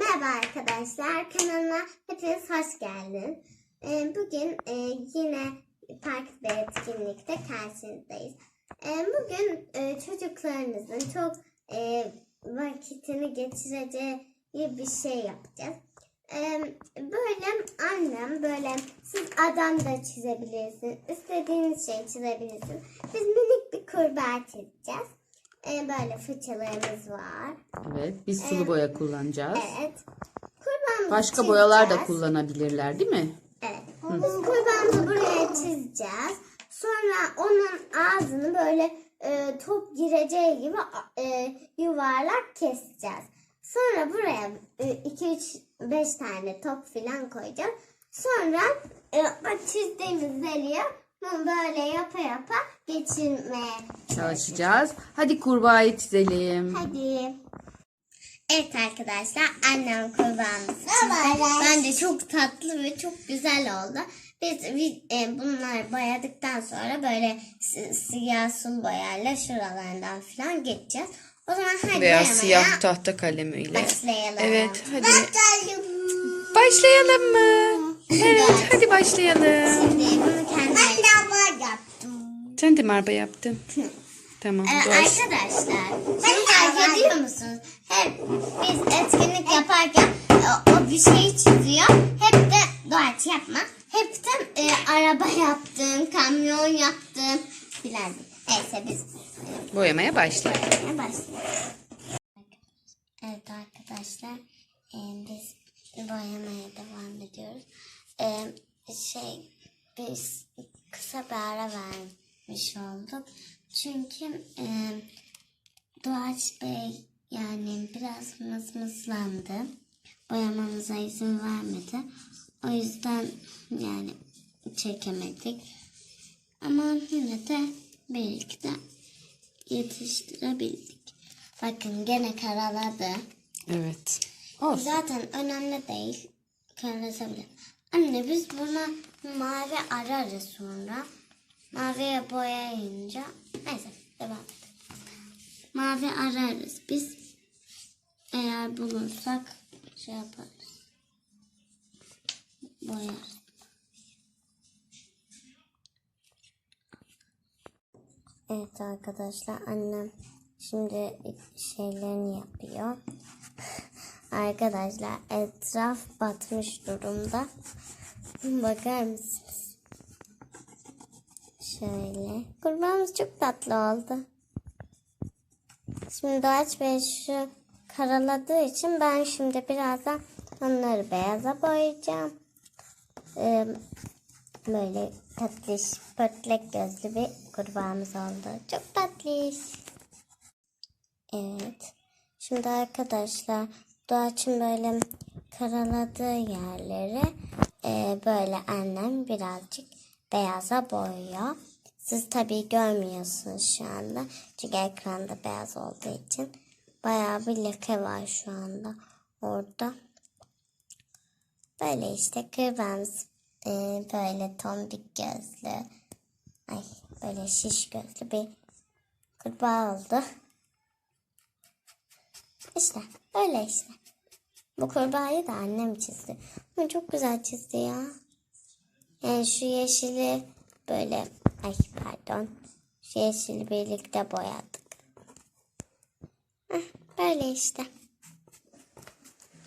Merhaba arkadaşlar, kanalıma hepiniz hoş geldiniz. Ee, Bugün e, yine park ve etkinlikte karşınızdayız. Ee, Bugün e, çocuklarınızın çok e, vakitini geçireceği bir şey yapacağız. Ee, Böyle annem böyle siz adam da çizebilirsiniz, istediğiniz şey çizebilirsiniz. Biz minik bir kurbağa çizeceğiz. Ee, Böyle fırçalarımız var. Evet, biz sulu boya kullanacağız. Evet. Kurbağamızı Başka boyalar da kullanabilirler değil mi? Evet. Biz kurbağamızı buraya çizeceğiz. Sonra onun ağzını böyle e, top gireceği gibi e, yuvarlak keseceğiz. Sonra buraya 2 3 5 tane top filan koyacağız. Sonra e, çizdiğimiz deliği bunu böyle yapa yapa geçirmeye Çalışacağız. Hadi kurbağayı çizelim. Hadi. Evet arkadaşlar annem kurbağamızı çizdi. Bence çok tatlı ve çok güzel oldu. Biz e, bunları boyadıktan sonra böyle si- siyah sul boyayla şuralarından falan geçeceğiz. O zaman hadi Veya siyah tahta kalemiyle. başlayalım. Evet, hadi. Başlayalım. Başlayalım mı? Evet, hadi başlayalım. Şimdi yaptım. Sen de marba yaptın. Tamam, Ee, doğru. arkadaşlar, şunu fark ediyor musunuz? Hep biz etkinlik yaparken e, o bir şey çiziyor. Hep de doğaç yapma. Hep de e, araba yaptım, kamyon yaptım filan. Neyse biz Boyamaya başlayalım. boyamaya başlayalım. Evet arkadaşlar, e, biz boyamaya devam ediyoruz. E, şey, biz kısa bir ara vermiş olduk. Çünkü e, Doğaç Bey yani biraz mızmızlandı. Boyamamıza izin vermedi. O yüzden yani çekemedik. Ama yine de birlikte yetiştirebildik. Bakın gene karaladı. Evet. Olsun. Zaten önemli değil. Karalasa bile. Anne biz buna mavi ararız sonra. Maviye boyayınca. Neyse devam edelim. Mavi ararız biz. Eğer bulursak şey yaparız. Boyarız. Evet arkadaşlar annem şimdi şeylerini yapıyor. Arkadaşlar etraf batmış durumda. Bakar mısınız? Şöyle. Kurbağamız çok tatlı oldu. Şimdi Doğaç Bey şu karaladığı için ben şimdi birazdan onları beyaza boyayacağım. Ee, böyle tatlış, pörtlek gözlü bir kurbağamız oldu. Çok tatlış. Evet. Şimdi arkadaşlar Doğaç'ın böyle karaladığı yerleri e, böyle annem birazcık beyaza boyuyor. Siz tabii görmüyorsunuz şu anda. Çünkü ekranda beyaz olduğu için. Bayağı bir leke var şu anda orada. Böyle işte kırbağımız e, böyle tombik gözlü. Ay böyle şiş gözlü bir kurbağa oldu. İşte öyle işte. Bu kurbağayı da annem çizdi. Ama çok güzel çizdi ya. Yani şu yeşili böyle ay pardon. Şu yeşili birlikte boyadık. Heh, böyle işte.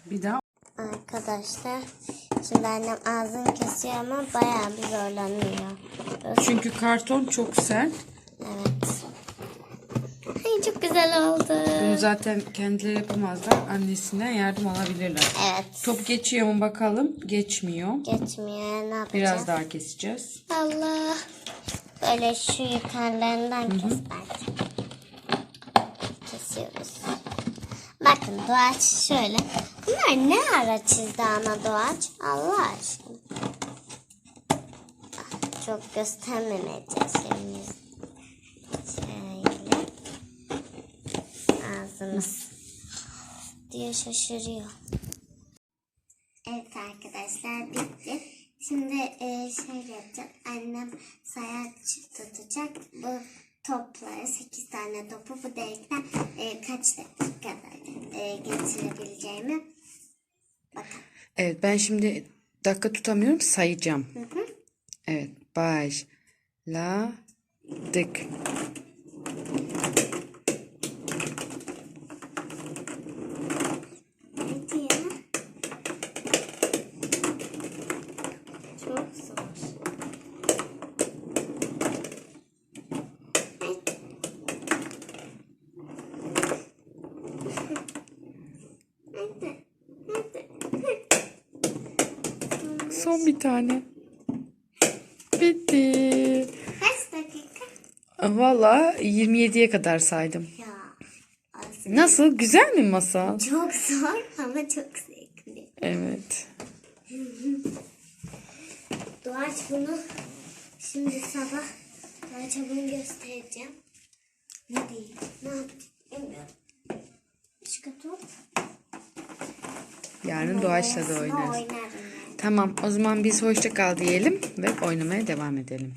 Bir daha. Arkadaşlar şimdi annem ağzını kesiyor ama bayağı bir zorlanıyor. Çünkü karton çok sert. Evet. Güzel oldu. Bunu zaten kendileri yapamazlar. Annesinden yardım alabilirler. Evet. Top geçiyor mu bakalım? Geçmiyor. Geçmiyor. Ne yapacağız? Biraz daha keseceğiz. Allah. Böyle şu yukarılarından kes bence. Kesiyoruz. Bakın Doğaç şöyle. Bunlar ne ara çizdi ana Doğaç? Allah aşkına. Çok göstermemeyeceğiz şimdi. Şöyle. Ağzımız diye şaşırıyor. Evet arkadaşlar bitti. Şimdi e, şöyle yapacak. Annem sayaç tutacak. Bu topları 8 tane topu bu delikten e, kaç dakikada e, geçirebileceğimi Evet ben şimdi dakika tutamıyorum sayacağım. Hı hı. Evet başladık. Hadi ya. Çok zor. Ay. Hadi. Hadi. Son bir tane. Bitti. Kaç dakika? Valla 27'ye kadar saydım. Ya. aslında Nasıl? Güzel mi masa? Çok zor ama çok zevkli. Evet. Doğaç bunu şimdi sabah Doğaç'a bunu göstereceğim. Ne diyeyim? Ne yapayım? Bilmiyorum. Top. Yarın Doğaç'la da oynarız. Tamam o zaman biz hoşça kal diyelim ve oynamaya devam edelim.